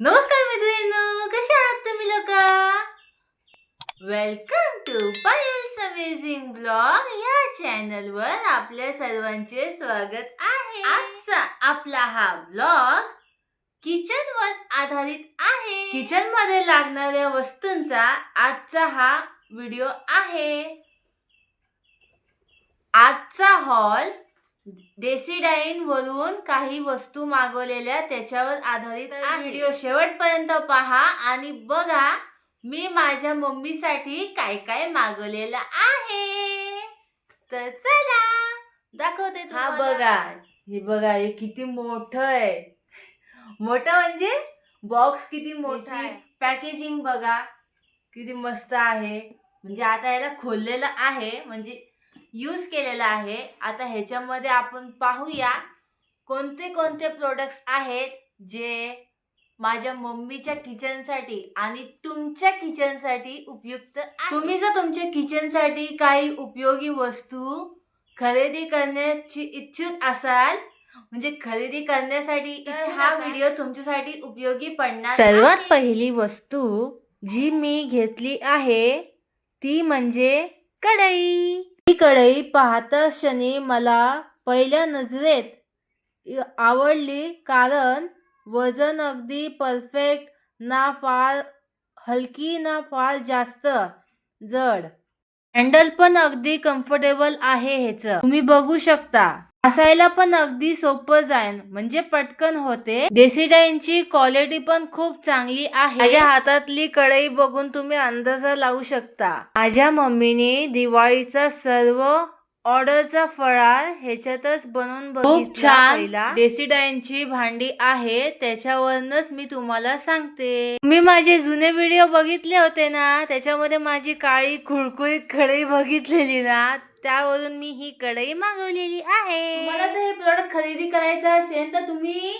नमस्कार मित्रांनो कशा आहात तुम्ही लोक? Welcome to Payal's amazing blog या चॅनलवर आपल्या सर्वांचे स्वागत आहे. आजचा आपला हा ब्लॉग किचन वर आधारित आहे. किचनमध्ये लागणाऱ्या वस्तूंचा आजचा हा व्हिडिओ आहे. आजचा हॉल डेसिडाईन वरून काही वस्तू मागवलेल्या त्याच्यावर आधारित. व्हिडिओ शेवटपर्यंत पहा आणि बघा मी माझ्या मम्मीसाठी काय काय मागवलेलं आहे. तर चला दाखवते हा बघा हे बघा हे किती मोठं आहे. मोठं म्हणजे बॉक्स किती मोठा आहे. पॅकेजिंग बघा किती मस्त आहे. म्हणजे आता याला खोललेलं आहे म्हणजे यूज केलेला आहे आता ह्याच्यामध्ये आपण पाहूया कोणते कोणते प्रोडक्ट्स आहेत जे माझ्या मम्मीच्या किचनसाठी आणि तुमच्या किचनसाठी उपयुक्त. तुम्ही जर तुमच्या किचनसाठी काही उपयोगी वस्तू खरेदी करण्याची इच्छुक असाल म्हणजे खरेदी करण्यासाठी हा व्हिडिओ तुमच्यासाठी उपयोगी पडणार सर्वात. पहिली वस्तू जी मी घेतली आहे ती म्हणजे कढई ही कढई पाहता क्षणी मला पहिल्या नजरेत आवडली कारण वजन अगदी परफेक्ट ना फार हलकी ना फार जास्त जड. हँडल पण अगदी कम्फर्टेबल आहे ह्याचं. तुम्ही बघू शकता. असायला पण अगदी सोपं जाईल म्हणजे पटकन होते. डेसिडाईनची क्वालिटी पण खूप चांगली आहे. माझ्या हातातली कढई बघून तुम्ही अंदाजा लावू शकता. माझ्या मम्मीने दिवाळीचा सर्व ऑर्डरचा फराळ ह्याच्यातच बनवून खूप छान. डेसिडाईनची भांडी आहे. त्याच्यावरनच मी तुम्हाला सांगते. मी माझे जुने व्हिडिओ बघितले होते ना? त्याच्यामध्ये माझी काळी खुळखुळीत कढई बघितलेली ना? त्यावरून मी ही कढई मागवलेली आहे. तुम्हाला जर हे प्रोडक्ट खरेदी करायचं असेल तर तुम्ही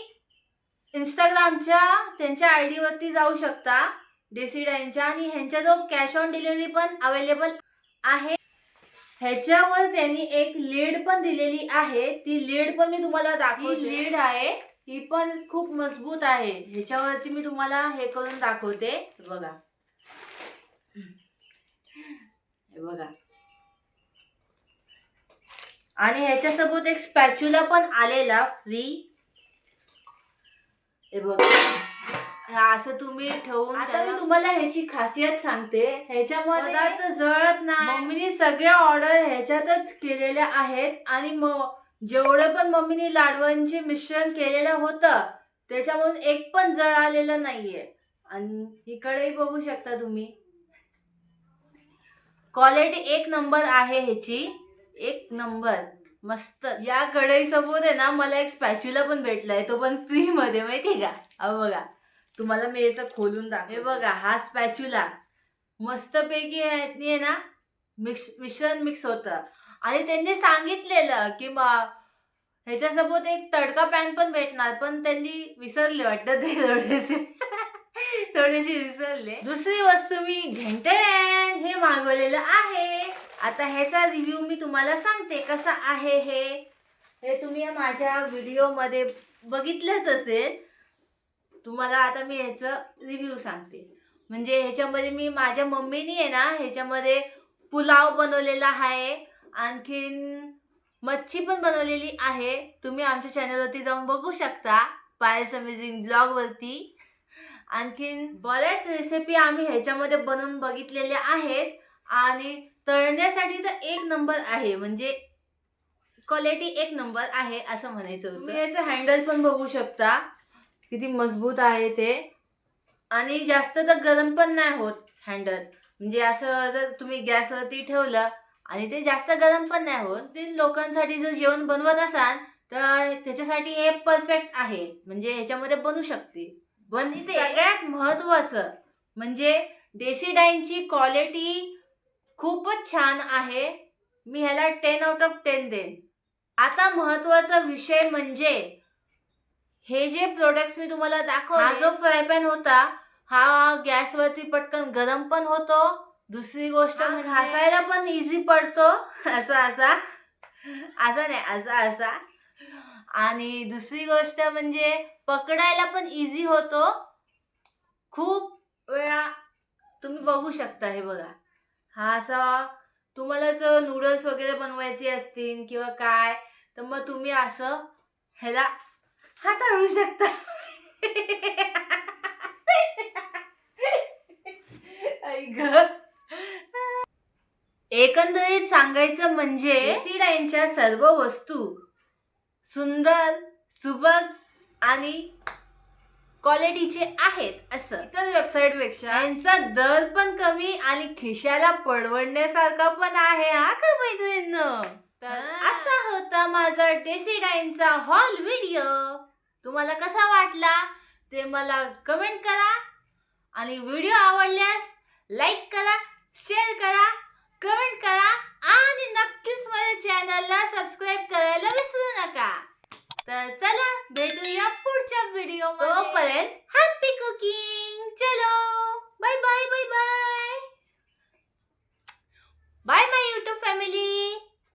इंस्टाग्रामच्या त्यांच्या आय डी वरती जाऊ शकता. डेसिडाईनच्या आणि ह्यांच्या जो कॅश ऑन डिलिव्हरी पण अवेलेबल आहे. ह्याच्यावर त्यांनी एक लीड पण दिलेली आहे. ती लीड पण मी तुम्हाला दाखवते. लीड आहे. ही पण खूप मजबूत आहे. ह्याच्यावरती मी तुम्हाला हे करून दाखवते. बघा. हे बघा. आणि ह्याच्यासोबत एक स्पॅच्युला पण आलेला फ्री हे बघा. असं तुम्ही ठेवून आता मी तुम्हाला ह्याची खासियत सांगते. ह्याच्यामध्ये जळत नाही. मम्मीने सगळ्या ऑर्डर ह्याच्यातच केलेल्या आहेत. आणि मग जेवढं पण मम्मीने लाडवांचे मिश्रण केलेलं होतं त्याच्यामधून एक पण जळ आलेलं नाहीये. आणि इकडे बघू शकता तुम्ही. क्वालिटी एक नंबर आहे ह्याची. एक नंबर. मस्त. या कढई समोर आहे ना मला एक स्पॅच्युला पण भेटलाय. तो पण फ्री मध्ये माहितीये का? अहो बघा. तुम्हाला मी याचं खोलून दाख हे बघा हा स्पॅच्युला मस्तपैकी आहे ना मिक्स मिश्रण मिक्स होतं. आणि त्यांनी सांगितलेलं की मा- ह्याच्यासोबत एक तडका पॅन पण भेटणार पण त्यांनी विसरले वाटतं ते थोडेसे. थोडेसे विसरले. दुसरी वस्तू मी घेंटन हे मागवलेलं आहे. आता ह्याचा रिव्ह्यू मी तुम्हाला सांगते कसा आहे हे. हे तुम्ही माझ्या व्हिडिओमध्ये बघितलंच असेल. तुम्हाला आता मी ह्याचं रिव्ह्यू सांगते. म्हणजे ह्याच्यामध्ये मी माझ्या मम्मीनी आहे ना ह्याच्यामध्ये पुलाव बनवलेला आहे. आणखीन मच्छी पण बनवलेली आहे. तुम्ही आमच्या चॅनलवरती जाऊन बघू शकता पायल्स अमेझिंग ब्लॉगवरती आणखीन बऱ्याच रेसिपी आम्ही ह्याच्यामध्ये बनवून बघितलेल्या आहेत. आणि तळण्यासाठी तर एक नंबर आहे म्हणजे क्वालिटी एक नंबर आहे असं म्हणायचं होतं. तुम्ही याचं हँडल पण बघू शकता. किती मजबूत आहे ते. आणि जास्त तर गरम पण नाही होत हँडल म्हणजे असं जर तुम्ही गॅसवरती ठेवलं आणि ते जास्त गरम पण नाही होत ते लोकांसाठी जर जेवण बनवत असाल तर त्याच्यासाठी हे परफेक्ट आहे. म्हणजे ह्याच्यामध्ये बनू शकते. पण सगळ्यात महत्वाचं म्हणजे डेसिडाईनची क्वालिटी खूपच छान आहे. मी ह्याला टेन आउट ऑफ टेन देईन. आता महत्त्वाचा विषय म्हणजे हे जे प्रोडक्ट्स मी तुम्हाला दाखवले हा जो फ्राय पॅन होता हा गॅसवरती पटकन गरम पण होतो. दुसरी गोष्ट म्हणजे- घासायला पण इझी पडतो. असा असा. असा नाही असा असा. आणि दुसरी गोष्ट म्हणजे पकडायला पण इझी होतो. खूप वेळा तुम्ही बघू शकता हे बघा. हा असा तुम्हाला जर नूडल्स वगैरे बनवायचे असतील किंवा काय तर मग तुम्ही असं ह्याला हाताळू शकता ग. एकंदरीत सांगायचं म्हणजे सिडाईंच्या सर्व वस्तू सुंदर सुबक आणि क्वालिटीचे आहेत असं. इतर वेबसाईटपेक्षा यांचा दर पण कमी आणि खिशाला परवडण्यासारखा पण आहे हा का मैत्रिणींनो तर असा होता माझा डेसिडाईनचा हॉल व्हिडिओ तुम्हाला कसा वाटला ते मला कमेंट करा. आणि व्हिडिओ आवडल्यास लाईक करा शेअर करा कमेंट करा आणि नक्कीच माझ्या चॅनलला सबस्क्राईब करायला विसरू नका. तर चला Tuhok pa rin?